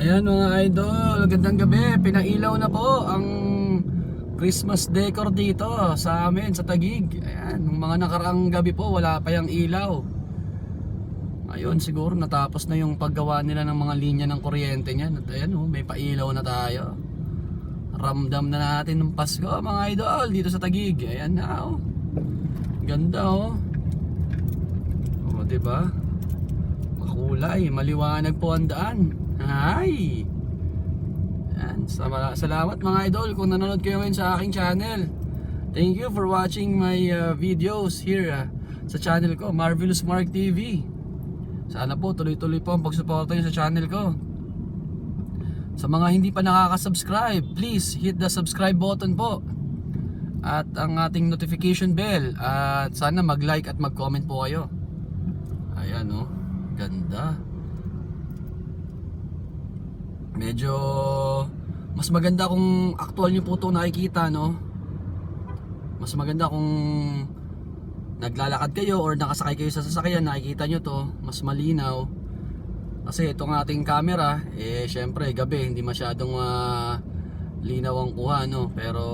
Ayan mga idol, gandang gabi. Pinailaw na po ang Christmas decor dito sa amin, sa Tagig. Ayan, nung mga nakaraang gabi po, wala pa yung ilaw. Ayun, siguro natapos na yung paggawa nila ng mga linya ng kuryente niyan. At ayan, oh, may pailaw na tayo. Ramdam na natin ng Pasko, mga idol, dito sa Tagig. Ayan na, oh. Ganda, oh. Oh, 'di ba? Makulay, maliwanag po ang daan. Hi! Sama- salamat mga idol kung nanonood kayo ngayon sa aking channel. Thank you for watching my uh, videos here uh, sa channel ko, Marvelous Mark TV. Sana po tuloy-tuloy po ang pagsuporta niyo sa channel ko. Sa mga hindi pa nakaka-subscribe, please hit the subscribe button po. At ang ating notification bell. At sana mag-like at mag-comment po kayo. Ayan oh, ganda. Medyo mas maganda kung actual nyo po ito nakikita no. Mas maganda kung naglalakad kayo or nakasakay kayo sa sasakyan nakikita nyo to mas malinaw kasi itong ating camera eh syempre gabi hindi masyadong ah, linaw ang kuha no pero